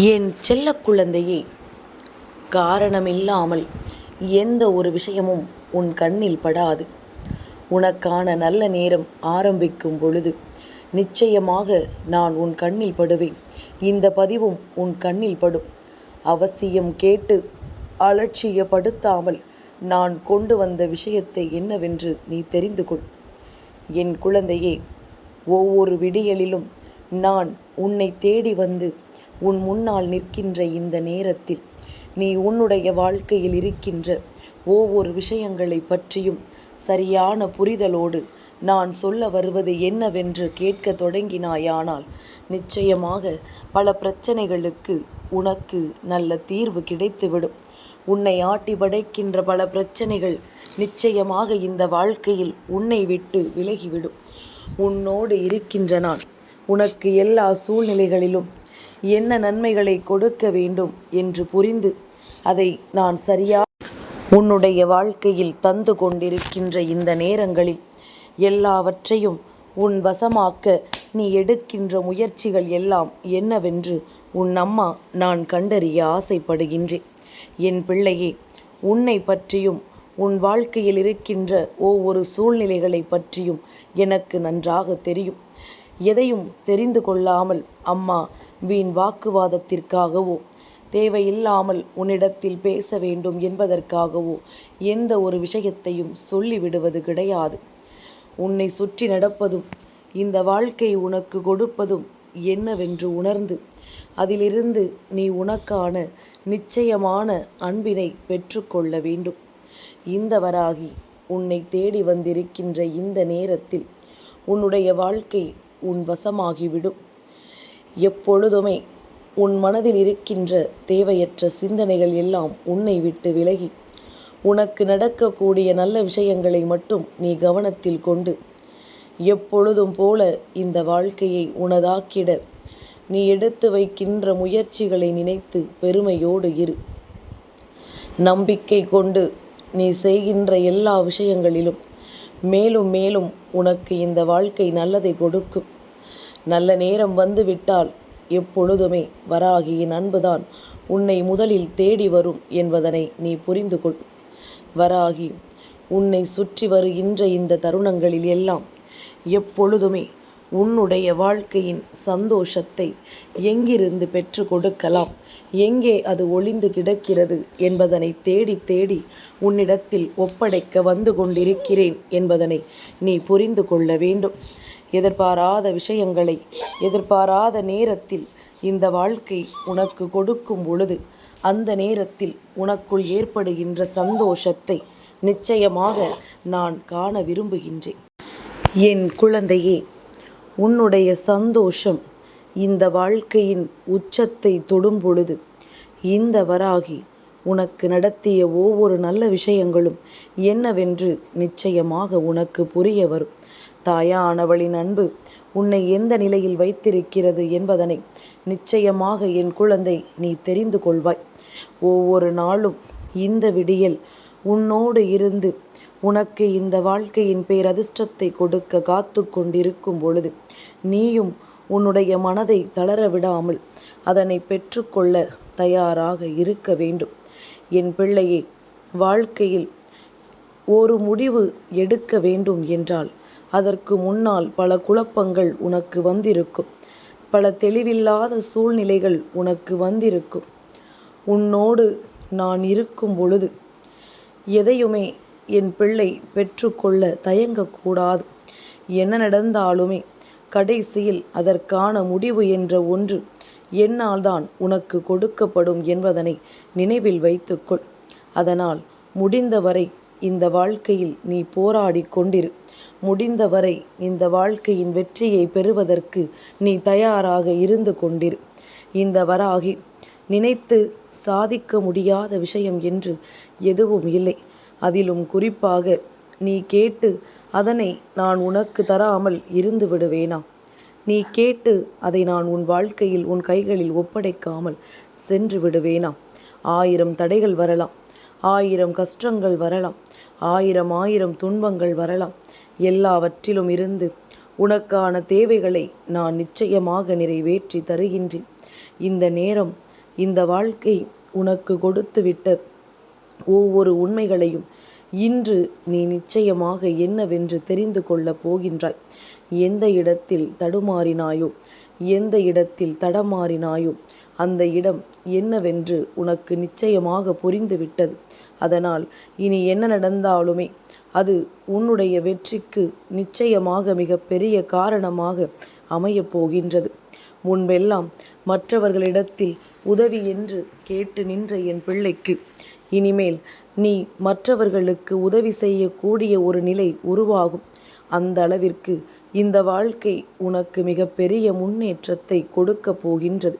என் செல்ல குழந்தையே காரணமில்லாமல் எந்த ஒரு விஷயமும் உன் கண்ணில் படாது. உனக்கான நல்ல நேரம் ஆரம்பிக்கும் பொழுது நிச்சயமாக நான் உன் கண்ணில் படுவேன். இந்த பதிவும் உன் கண்ணில் படும். அவசியம் கேட்டு அலட்சியப்படுத்தாமல் நான் கொண்டு வந்த விஷயத்தை என்னவென்று நீ தெரிந்து கொள். என் குழந்தையே ஒவ்வொரு விடியலிலும் நான் உன்னை தேடி வந்து உன் முன்னால் நிற்கின்ற இந்த நேரத்தில் நீ உன்னுடைய வாழ்க்கையில் இருக்கின்ற ஒவ்வொரு விஷயங்களை பற்றியும் சரியான புரிதலோடு நான் சொல்ல வருவது என்னவென்று கேட்க தொடங்கினாயானால் நிச்சயமாக பல பிரச்சனைகளுக்கு உனக்கு நல்ல தீர்வு கிடைத்துவிடும். உன்னை ஆட்டி படைக்கின்ற பல பிரச்சனைகள் நிச்சயமாக இந்த வாழ்க்கையில் உன்னை விட்டு விலகிவிடும். உன்னோடு இருக்கின்ற நான் உனக்கு எல்லா சூழ்நிலைகளிலும் என்ன நன்மைகளை கொடுக்க வேண்டும் என்று புரிந்து அதை நான் சரியாக உன்னுடைய வாழ்க்கையில் தந்து கொண்டிருக்கின்ற இந்த நேரங்களில் எல்லாவற்றையும் உன் வசமாக்க நீ எடுக்கின்ற முயற்சிகள் எல்லாம் என்னவென்று உன் அம்மா நான் கண்டறிய ஆசைப்படுகின்றேன். என் பிள்ளையே உன்னை பற்றியும் உன் வாழ்க்கையில் இருக்கின்ற ஒவ்வொரு சூழ்நிலைகளை பற்றியும் எனக்கு நன்றாக தெரியும். எதையும் தெரிந்து கொள்ளாமல் அம்மா வீண் வாக்குவாதத்திற்காகவோ? தேவையில்லாமல் உன்னிடத்தில் பேச வேண்டும் என்பதற்காகவோ? எந்த ஒரு விஷயத்தையும் சொல்லிவிடுவது கிடையாது. உன்னை சுற்றி நடப்பதும் இந்த வாழ்க்கை உனக்கு கொடுப்பதும் என்னவென்று உணர்ந்து அதிலிருந்து நீ உனக்கான நிச்சயமான அன்பினை பெற்றுக்கொள்ள வேண்டும். இந்த வராகி உன்னை தேடி வந்திருக்கின்ற இந்த நேரத்தில் உன்னுடைய வாழ்க்கை உன் வசமாகிவிடும். எப்பொழுதுமே உன் மனதில் இருக்கின்ற தேவையற்ற சிந்தனைகள் எல்லாம் உன்னை விட்டு விலகி உனக்கு நடக்கக்கூடிய நல்ல விஷயங்களை மட்டும் நீ கவனத்தில் கொண்டு எப்பொழுதும் போல இந்த வாழ்க்கையை உனதாக்கிட நீ எடுத்து வைக்கின்ற முயற்சிகளை நினைத்து பெருமையோடு இரு. நம்பிக்கை கொண்டு நீ செய்கின்ற எல்லா விஷயங்களிலும் மேலும் மேலும் உனக்கு இந்த வாழ்க்கை நல்லதை கொடுக்கும். நல்ல நேரம் வந்து விட்டால் எப்பொழுதுமே வராகியின் அன்புதான் உன்னை முதலில் தேடி வரும் என்பதனை நீ புரிந்து கொள் வராகி உன்னை சுற்றி வருகின்ற இந்த தருணங்களில் எல்லாம் எப்பொழுதுமே உன்னுடைய வாழ்க்கையின் சந்தோஷத்தை எங்கிருந்து பெற்று கொடுக்கலாம்? எங்கே அது ஒளிந்து கிடக்கிறது என்பதனை தேடி தேடி உன்னிடத்தில் ஒப்படைக்க வந்து கொண்டிருக்கிறேன் என்பதனை நீ புரிந்து கொள்ள வேண்டும். எதிர்பாராத விஷயங்களை எதிர்பாராத நேரத்தில் இந்த வாழ்க்கை உனக்கு கொடுக்கும் பொழுது அந்த நேரத்தில் உனக்குள் ஏற்படுகின்ற சந்தோஷத்தை நிச்சயமாக நான் காண விரும்புகின்றேன். என் குழந்தையே உன்னுடைய சந்தோஷம் இந்த வாழ்க்கையின் உச்சத்தை தொடும் பொழுது இந்த வராகி உனக்கு நடத்திய ஒவ்வொரு நல்ல விஷயங்களும் என்னவென்று நிச்சயமாக உனக்கு புரிய வரும். தாயானவளின் அன்பு உன்னை எந்த நிலையில் வைத்திருக்கிறது என்பதனை நிச்சயமாக என் குழந்தை நீ தெரிந்து கொள்வாய். ஒவ்வொரு நாளும் இந்த விடியல் உன்னோடு இருந்து உனக்கு இந்த வாழ்க்கையின் பேரதிர்ஷ்டத்தை கொடுக்க காத்து கொண்டிருக்கும் பொழுது நீயும் உன்னுடைய மனதை தளர விடாமல் அதனை பெற்றுக்கொள்ள தயாராக இருக்க வேண்டும். என் பிள்ளையை வாழ்க்கையில் ஒரு முடிவு எடுக்க வேண்டும் என்றால் அதற்கு முன்னால் பல குழப்பங்கள் உனக்கு வந்திருக்கும். பல தெளிவில்லாத சூழ்நிலைகள் உனக்கு வந்திருக்கும். உன்னோடு நான் இருக்கும் பொழுது எதையுமே என் பிள்ளை பெற்றுக்கொள்ள தயங்கக்கூடாது. என்ன நடந்தாலுமே கடைசியில் அதற்கான முடிவு என்ற ஒன்று என்னால் தான் உனக்கு கொடுக்கப்படும் என்பதனை நினைவில் வைத்துக்கொள். அதனால் முடிந்தவரை இந்த வாழ்க்கையில் நீ போராடி கொண்டிரு. முடிந்தவரை இந்த வாழ்க்கையின் வெற்றியை பெறுவதற்கு நீ தயாராக இருந்து கொண்டிரு. இந்த வராகி நினைத்து சாதிக்க முடியாத விஷயம் என்று எதுவும் இல்லை. அதிலும் குறிப்பாக நீ கேட்டு அதனை நான் உனக்கு தராமல் இருந்து விடுவேனா? நீ கேட்டு அதை நான் உன் வாழ்க்கையில் உன் கைகளில் ஒப்படைக்காமல் சென்று விடுவேனா? ஆயிரம் தடைகள் வரலாம். ஆயிரம் கஷ்டங்கள் வரலாம். ஆயிரம் ஆயிரம் துன்பங்கள் வரலாம். எல்லாவற்றிலும் இருந்து உனக்கான தேவைகளை நான் நிச்சயமாக நிறைவேற்றி தருகின்றேன். இந்த நேரம் இந்த வாழ்க்கை உனக்கு கொடுத்துவிட்ட ஒவ்வொரு உண்மைகளையும் இன்று நீ நிச்சயமாக என்னவென்று தெரிந்து கொள்ளப் போகின்றாய். எந்த இடத்தில் தடுமாறினாயோ எந்த இடத்தில் தடமாறினாயோ அந்த இடம் என்னவென்று உனக்கு நிச்சயமாக புரிந்துவிட்டது. அதனால் இனி என்ன நடந்தாலுமே அது உன்னுடைய வெற்றிக்கு நிச்சயமாக மிக பெரிய காரணமாக அமையப் போகின்றது. முன்பெல்லாம் மற்றவர்களிடத்தில் உதவி என்று கேட்டு நின்ற என் பிள்ளைக்கு இனிமேல் நீ மற்றவர்களுக்கு உதவி செய்யக்கூடிய ஒரு நிலை உருவாகும். அந்த அளவிற்கு இந்த வாழ்க்கை உனக்கு மிகப்பெரிய முன்னேற்றத்தை கொடுக்கப் போகின்றது.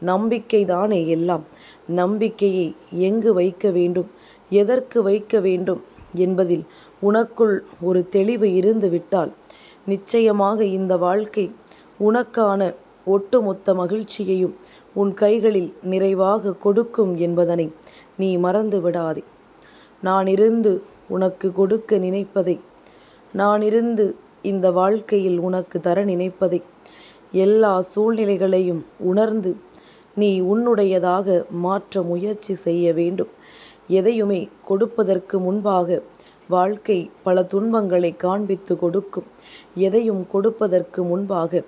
நம்பிக்கை தானே எல்லாம். நம்பிக்கையை எங்கு வைக்க வேண்டும்? எதற்கு வைக்க வேண்டும்? என்பதில் உனக்குள் ஒரு தெளிவு இருந்துவிட்டால் நிச்சயமாக இந்த வாழ்க்கை உனக்கான ஒட்டுமொத்த மகிழ்ச்சியையும் உன் கைகளில் நிறைவாக கொடுக்கும் என்பதனை நீ மறந்து விடாதே நான் இருந்து உனக்கு கொடுக்க நினைப்பதை நான் இருந்து இந்த வாழ்க்கையில் உனக்கு தர நினைப்பதை எல்லா சூழ்நிலைகளையும் உணர்ந்து நீ உன்னுடையதாக மாற்ற முயற்சி செய்ய வேண்டும். எதையுமே கொடுப்பதற்கு முன்பாக வாழ்க்கை பல துன்பங்களை காண்பித்து கொடுக்கும். எதையும் கொடுப்பதற்கு முன்பாக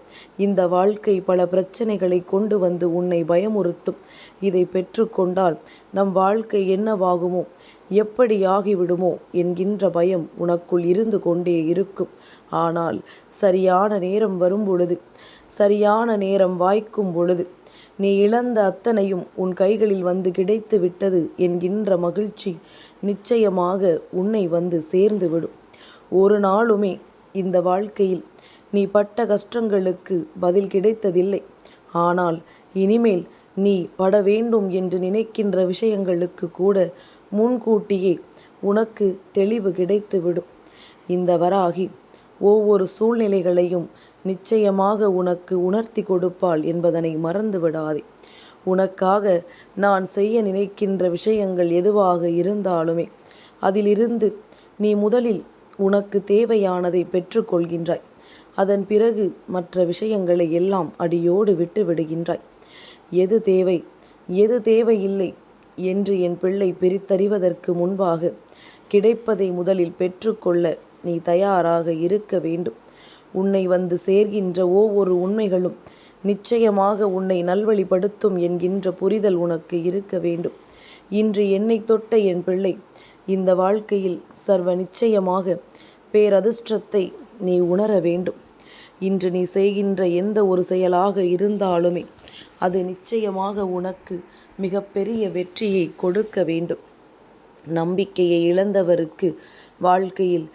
இந்த வாழ்க்கை பல பிரச்சனைகளை கொண்டு வந்து உன்னை பயமுறுத்தும். இதை பெற்றுக்கொண்டால் நம் வாழ்க்கை என்னவாகுமோ எப்படி ஆகிவிடுமோ என்கின்ற பயம் உனக்குள் இருந்து கொண்டே இருக்கும். ஆனால் சரியான நேரம் வரும் பொழுது சரியான நேரம் வாய்க்கும் பொழுது நீ இழந்த அத்தனையும் உன் கைகளில் வந்து கிடைத்து விட்டது என்கின்ற மகிழ்ச்சி நிச்சயமாக உன்னை வந்து சேர்ந்துவிடும் ஒரு நாளுமே இந்த வாழ்க்கையில் நீ பட்ட கஷ்டங்களுக்கு பதில் கிடைத்ததில்லை. ஆனால் இனிமேல் நீ பட வேண்டும் என்று நினைக்கின்ற விஷயங்களுக்கு கூட முன்கூட்டியே உனக்கு தெளிவு கிடைத்துவிடும். இந்த வராகி ஒவ்வொரு சூழ்நிலைகளையும் நிச்சயமாக உனக்கு உணர்த்தி கொடுப்பாள் என்பதனை மறந்து விடாதே உனக்காக நான் செய்ய நினைக்கின்ற விஷயங்கள் எதுவாக இருந்தாலுமே அதிலிருந்து நீ முதலில் உனக்கு தேவையானதை பெற்றுக்கொள்கின்றாய். அதன் பிறகு மற்ற விஷயங்களை எல்லாம் அடியோடு விட்டு விடுகின்றாய் எது தேவை? எது தேவையில்லை என்று என் பிள்ளை பிரித்தறிவதற்கு முன்பாக கிடைப்பதை முதலில் பெற்றுக்கொள்ள நீ தயாராக இருக்க வேண்டும். உன்னை வந்து சேர்கின்ற ஒவ்வொரு உண்மைகளும் நிச்சயமாக உன்னை நல்வழிப்படுத்தும் என்கின்ற புரிதல் உனக்கு இருக்க வேண்டும். இன்று என்னை தொட்ட என் பிள்ளை இந்த வாழ்க்கையில் சர்வ நிச்சயமாக பேரதிர்ஷ்டத்தை நீ உணர வேண்டும். இன்று நீ செய்கின்ற எந்த ஒரு செயலாக இருந்தாலுமே அது நிச்சயமாக உனக்கு மிகப்பெரிய வெற்றியை கொடுக்க வேண்டும். நம்பிக்கையை இழந்தவருக்கு வாழ்க்கையில்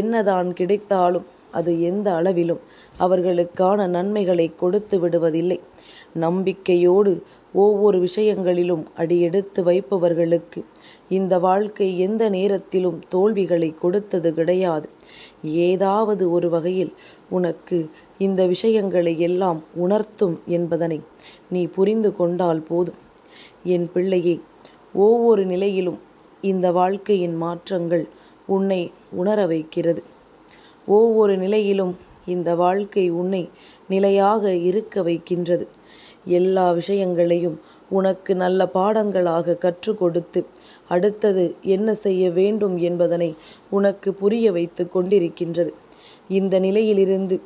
என்னதான் கிடைத்தாலும் அது எந்த அளவிலும் அவர்களுக்கான நன்மைகளை கொடுத்து விடுவதில்லை. நம்பிக்கையோடு ஒவ்வொரு விஷயங்களிலும் அடியெடுத்து வைப்பவர்களுக்கு இந்த வாழ்க்கை எந்த நேரத்திலும் தோல்விகளை கொடுத்தது கிடையாது. ஏதாவது ஒரு வகையில் உனக்கு இந்த விஷயங்களை எல்லாம் உணர்த்தும் என்பதனை நீ புரிந்து கொண்டால் போதும். என் பிள்ளையே ஒவ்வொரு நிலையிலும் இந்த வாழ்க்கையின் மாற்றங்கள் உன்னை உணர வைக்கிறது. ஒவ்வொரு நிலையிலும் இந்த வாழ்க்கை உன்னை நிலையாக இருக்க வைக்கின்றது. எல்லா விஷயங்களையும் உனக்கு நல்ல பாடங்களாக கற்றுக் கொடுத்து அடுத்தது என்ன செய்ய வேண்டும் என்பதனை உனக்கு புரிய வைத்து கொண்டிருக்கின்றது. இந்த நிலையிலிருந்து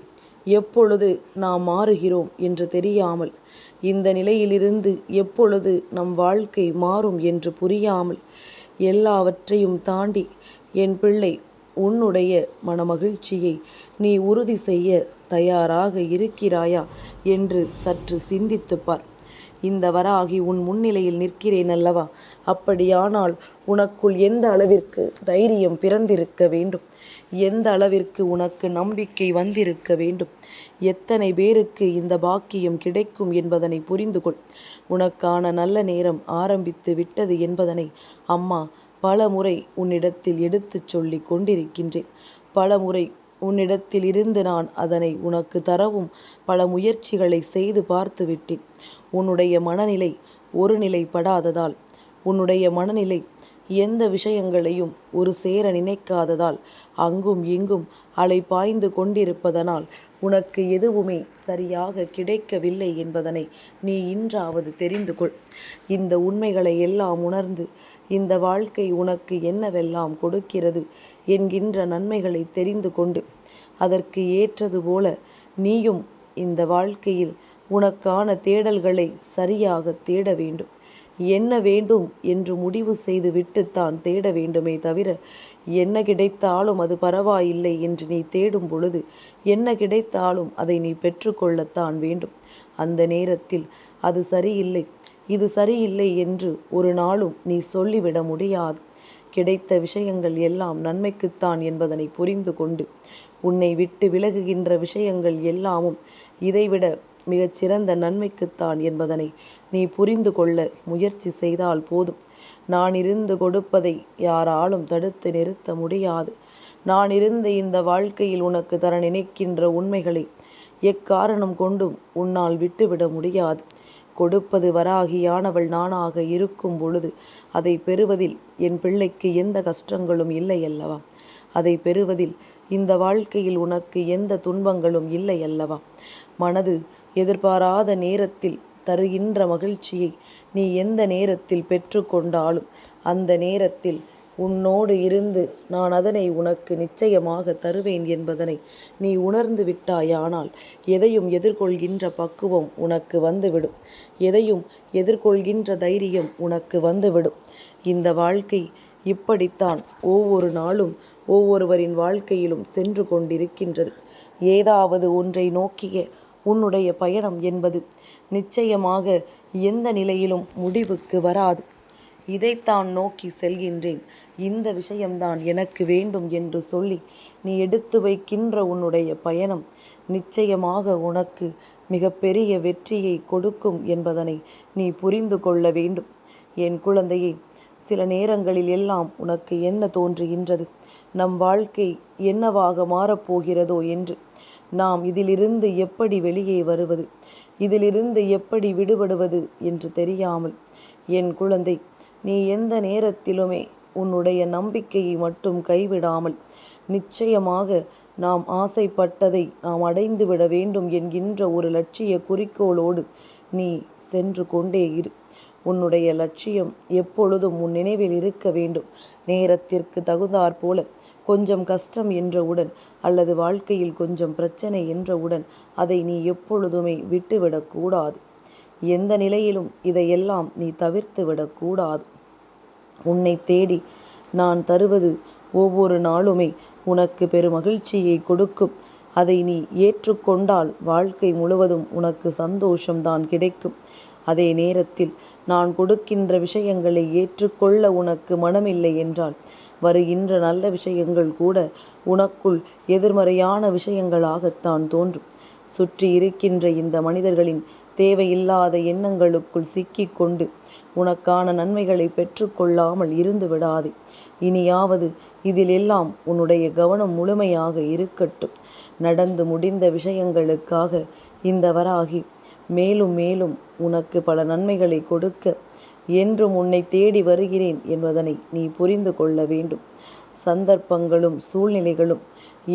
எப்பொழுது நாம் மாறுகிறோம் என்று தெரியாமல் இந்த நிலையிலிருந்து எப்பொழுது நம் வாழ்க்கை மாறும் என்று புரியாமல் எல்லாவற்றையும் தாண்டி என் பிள்ளை உன்னுடைய மனமகிழ்ச்சியை நீ உறுதி செய்ய தயாராக இருக்கிறாயா? என்று சற்று சிந்தித்துப்பார் இந்த வராகி உன் முன்னிலையில் நிற்கிறேன் அல்லவா? அப்படியானால் உனக்குள் எந்த அளவிற்கு தைரியம் பிறந்திருக்க வேண்டும்? எந்த அளவிற்கு உனக்கு நம்பிக்கை வந்திருக்க வேண்டும்? எத்தனை பேருக்கு இந்த பாக்கியம் கிடைக்கும் என்பதனை புரிந்து கொள் உனக்கான நல்ல நேரம் ஆரம்பித்து விட்டது என்பதனை அம்மா பல முறை உன்னிடத்தில் எடுத்துச் சொல்லிக் கொண்டிருக்கின்றேன். பல முறை உன்னிடத்தில் இருந்து நான் அதனை உனக்கு தரவும் பல முயற்சிகளை செய்து பார்த்து விட்டேன். உன்னுடைய மனநிலை ஒரு நிலைப்படாததால் உன்னுடைய மனநிலை எந்த விஷயங்களையும் ஒரு சேர நினைக்காததால் அங்கும் இங்கும் அலை பாய்ந்து கொண்டிருப்பதனால் உனக்கு எதுவுமே சரியாக கிடைக்கவில்லை என்பதனை நீ இன்றாவது தெரிந்து கொள். இந்த உண்மைகளை எல்லாம் உணர்ந்து இந்த வாழ்க்கை உனக்கு என்னவெல்லாம் கொடுக்கிறது என்கின்ற நன்மைகளை தெரிந்து கொண்டு அதற்கு ஏற்றது போல நீயும் இந்த வாழ்க்கையில் உனக்கான தேடல்களை சரியாக தேட வேண்டும். என்ன வேண்டும் என்று முடிவு செய்து விட்டுத்தான் தேட வேண்டுமே தவிர என்ன கிடைத்தாலும் அது பரவாயில்லை என்று நீ தேடும் பொழுது என்ன கிடைத்தாலும் அதை நீ பெற்றுக்கொள்ளத்தான் வேண்டும். அந்த நேரத்தில் அது சரியில்லை. இது சரியில்லை என்று ஒரு நாளும் நீ சொல்லிவிட முடியாது. கிடைத்த விஷயங்கள் எல்லாம் நன்மைக்குத்தான் என்பதனை புரிந்து கொண்டு உன்னை விட்டு விலகுகின்ற விஷயங்கள் எல்லாமும் இதைவிட மிகச்சிறந்த நன்மைக்குத்தான் என்பதனை நீ புரிந்து கொள்ள முயற்சி செய்தால் போதும். நான் இருந்து கொடுப்பதை யாராலும் தடுத்து நிறுத்த முடியாது. நான் இருந்த இந்த வாழ்க்கையில் உனக்கு தர நினைக்கின்ற உண்மைகளை எக்காரணம் கொண்டும் உன்னால் விட்டுவிட முடியாது. கொடுப்பது வராகியானவள் நானாக இருக்கும் பொழுது அதை பெறுவதில் என் பிள்ளைக்கு எந்த கஷ்டங்களும் இல்லை அல்லவா அதை பெறுவதில் இந்த வாழ்க்கையில் உனக்கு எந்த துன்பங்களும் இல்லை அல்லவா மனது எதிர்பாராத நேரத்தில் தருகின்ற மகிழ்ச்சியை நீ எந்த நேரத்தில் பெற்றுக்கொண்டாலும் அந்த நேரத்தில் உன்னோடு இருந்து நான் அதனை உனக்கு நிச்சயமாக தருவேன் என்பதனை நீ உணர்ந்து விட்டாயானால் எதையும் எதிர்கொள்கின்ற பக்குவம் உனக்கு வந்துவிடும். எதையும் எதிர்கொள்கின்ற தைரியம் உனக்கு வந்துவிடும். இந்த வாழ்க்கை இப்படித்தான் ஒவ்வொரு நாளும் ஒவ்வொருவரின் வாழ்க்கையிலும் சென்று கொண்டிருக்கின்றது. ஏதாவது ஒன்றை நோக்கிய உன்னுடைய பயணம் என்பது. நிச்சயமாக எந்த நிலையிலும் முடிவுக்கு வராது. இதைத்தான் நோக்கி செல்கின்றேன். இந்த விஷயம்தான் எனக்கு வேண்டும் என்று சொல்லி நீ எடுத்து வைக்கின்ற உன்னுடைய பயணம் நிச்சயமாக உனக்கு மிகப்பெரிய வெற்றியை கொடுக்கும் என்பதனை நீ புரிந்து கொள்ள வேண்டும். என் குழந்தையை சில நேரங்களில் எல்லாம் உனக்கு என்ன தோன்றுகின்றது? நம் வாழ்க்கை என்னவாக மாறப்போகிறதோ என்று. நாம் இதிலிருந்து எப்படி வெளியே வருவது? இதிலிருந்து எப்படி விடுபடுவது என்று தெரியாமல் என் குழந்தை நீ எந்த நேரத்திலுமே உன்னுடைய நம்பிக்கையை மட்டும் கைவிடாமல் நிச்சயமாக நாம் ஆசைப்பட்டதை நாம் அடைந்துவிட வேண்டும் என்கின்ற ஒரு லட்சிய குறிக்கோளோடு நீ சென்று கொண்டே இரு. உன்னுடைய லட்சியம் எப்பொழுதும் உன் நினைவில் இருக்க வேண்டும். நேரத்திற்கு தகுந்தாற் போல கொஞ்சம் கஷ்டம் என்றவுடன் அல்லது வாழ்க்கையில் கொஞ்சம் பிரச்சனை என்றவுடன் அதை நீ எப்பொழுதுமே விட்டுவிடக்கூடாது. எந்த நிலையிலும் இதையெல்லாம் நீ தவிர்த்து விடக்கூடாது. உன்னை தேடி நான் தருவது ஒவ்வொரு நாளுமே உனக்கு பெரும் மகிழ்ச்சியை கொடுக்கும். அதை நீ ஏற்றுக்கொண்டால் வாழ்க்கை முழுவதும் உனக்கு சந்தோஷம்தான் கிடைக்கும். அதே நேரத்தில் நான் கொடுக்கின்ற விஷயங்களை ஏற்றுக்கொள்ள உனக்கு மனமில்லை என்றால் வருகின்ற நல்ல விஷயங்கள் கூட உனக்குள் எதிர்மறையான விஷயங்களாகத்தான் தோன்றும். சுற்றி இருக்கின்ற இந்த மனிதர்களின் தேவையில்லாத எண்ணங்களுக்குள் சிக்கிக்கொண்டு உனக்கான நன்மைகளை பெற்றுக்கொள்ளாமல் இருந்து விடாதே. இனியாவது இதில் எல்லாம் உன்னுடைய கவனம் முழுமையாக இருக்கட்டும். நடந்து முடிந்த விஷயங்களுக்காக இந்த வராகி மேலும் மேலும் உனக்கு பல நன்மைகளை கொடுக்க என்றும் உன்னை தேடி வருகிறேன் என்பதனை நீ புரிந்து கொள்ள வேண்டும். சந்தர்ப்பங்களும் சூழ்நிலைகளும்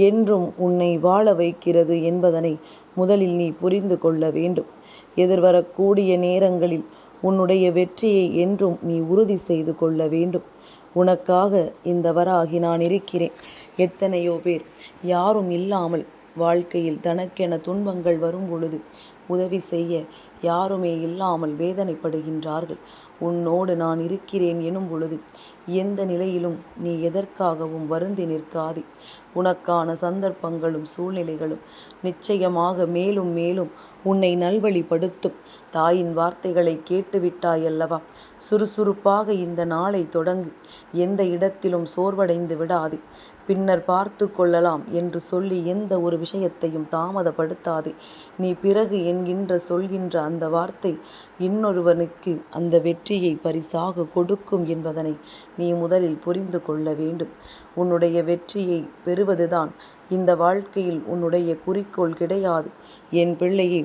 என்றும் உன்னை வாழ வைக்கிறது என்பதனை முதலில் நீ புரிந்து கொள்ள வேண்டும். எதிர்வரக்கூடிய நேரங்களில் உன்னுடைய வெற்றியை என்றும் நீ உறுதி செய்து கொள்ள வேண்டும். உனக்காக இந்த வராகி நான் இருக்கிறேன். எத்தனையோ பேர் யாரும் இல்லாமல் வாழ்க்கையில் தனக்கென துன்பங்கள் வரும் பொழுது உதவி செய்ய யாருமே இல்லாமல் வேதனைப்படுகின்றார்கள். உன்னோடு நான் இருக்கிறேன் எனும் பொழுது எந்த நிலையிலும் நீ எதற்காகவும் வருந்தி நிற்காதே. உனக்கான சந்தர்ப்பங்களும் சூழ்நிலைகளும் நிச்சயமாக மேலும் மேலும் உன்னை நல்வழிப்படுத்தும். தாயின் வார்த்தைகளை கேட்டுவிட்டாயல்லவா? சுறுசுறுப்பாக இந்த நாளை தொடங்கு. எந்த இடத்திலும் சோர்வடைந்து விடாதே. பின்னர் பார்த்து கொள்ளலாம் என்று சொல்லி எந்த ஒரு விஷயத்தையும் தாமதப்படுத்தாதே. நீ பிறகு என்கின்ற சொல்கின்ற அந்த வார்த்தை இன்னொருவனுக்கு அந்த வெற்றியை பரிசாக கொடுக்கும் என்பதனை நீ முதலில் புரிந்து கொள்ள வேண்டும். உன்னுடைய வெற்றியை பெறுவதுதான் இந்த வாழ்க்கையில் உன்னுடைய குறிக்கோள் கிடையாது. என் பிள்ளையை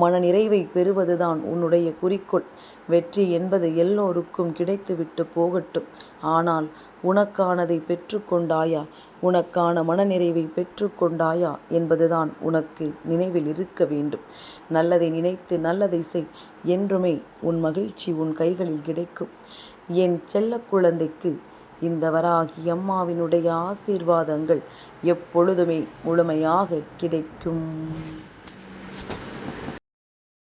மனநிறைவை பெறுவதுதான் உன்னுடைய குறிக்கோள். வெற்றி என்பது எல்லோருக்கும் கிடைத்துவிட்டு போகட்டும். ஆனால் உனக்கானதை பெற்றுக்கொண்டாயா? உனக்கான மனநிறைவை பெற்றுக்கொண்டாயா? என்பதுதான் உனக்கு நினைவில் இருக்க வேண்டும். நல்லதை நினைத்து நல்லதை செய். என்றுமே உன் மகிழ்ச்சி உன் கைகளில் கிடைக்கும். என் செல்ல குழந்தைக்கு இந்த வராகி அம்மாவினுடைய ஆசீர்வாதங்கள் எப்பொழுதுமே முழுமையாக கிடைக்கும்.